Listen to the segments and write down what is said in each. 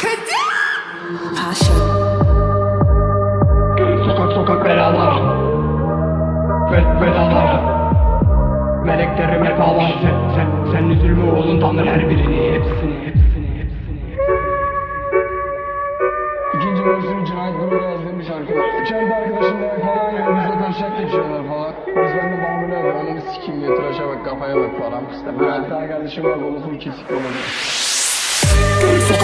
Pasha. Sokak sokak belalar Ve bedalar Meleklerim hep ağlar sen, sen, sen üzülme oğlum tanır her birini Hepsini hepsini hepsini İkinci mevsim cinayet grubuna yazdığım bir şarkı. İçeride arkadaşımla falan yok. Bizle taşak geçiyorlar falan. Biz ben de bağımlı yapıyor. Ananı sikeyim diye tıraşa bak kafaya bak falan. İşte bir tane kardeşim var babasının kesik olacak.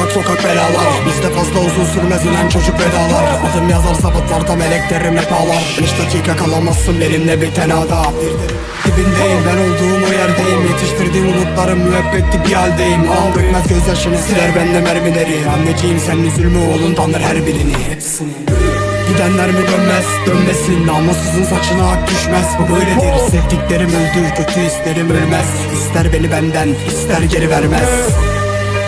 Sokak sokak belalar. Bizde fazla uzun sürmez ulan çocuk vedalar. Adım yazar sabıtlarda meleklerim hep ağlar. Beş dakika kalamazsın benimle bir tenada Dibindeyim ben olduğum o yerdeyim. Yetiştirdiğim umutlarım müebbetli bir haldeyim. Al dökmez gözyaşını siler bende mermileri. Anneciğim sen üzülme oğlun tanır her birini. Hepsini. Gidenler mi dönmez? Dönmesin. Namussuzun saçına ak düşmez. Bu böyledir. Sevdiklerim öldü kötü isterim ölmez. İster beni benden ister geri vermez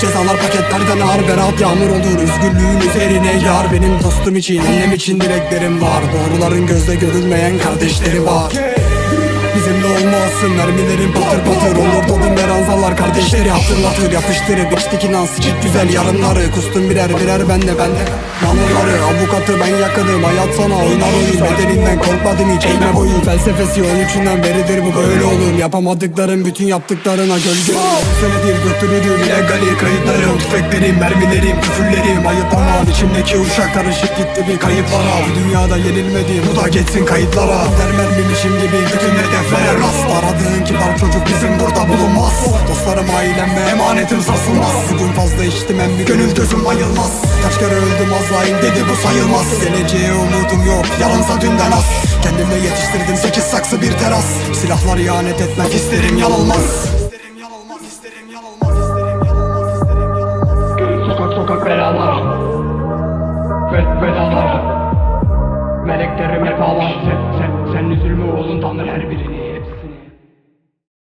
Cezalar paketlerden ağır berat. Yağmur olur Üzgünlüğün üzerine yar. Benim dostum için annem için dileklerim var. Doğruların gözde görülmeyen kardeşleri var Bizimle olmasın. Mermilerin patır patır Olur. Tadım beranzalar kardeşleri hatırlatır. Yapıştırıp içtik inan sıcak güzel yarınları. Kustum birer birer ben de ben avukatı ben yakınım. Hayat sana oynar oyun Bedelinden korkmadım hiç. Eğme boyun Felsefesi 13'ünden beridir bu böyle olur. Yapamadıkların bütün yaptıklarına gölge Senedir götürürüm illegali kayıtlarım. Tüfeklerim, mermilerim, küfürlerim. Ayıplamam içimdeki uşak karışık gitti bir kayıplara. Bu dünyada yenilmedi. Bu da geçsin kayıtlara. Der mermimişim gibi? Bütün Dostlarım ailem ve emanetim sarsılmaz. Bugün fazla içtim hem bir gönül gözüm bayılmaz Kaç kere öldüm azrail dedi bu sayılmaz. Geleceğe umudum yok yalansa dünden az. Kendimle yetiştirdim sekiz saksı bir teras. Silahlar ihanet etmek isterim yanılmaz. Sokak sokak belalar. Ve bedalar Meleklerim hep ağlar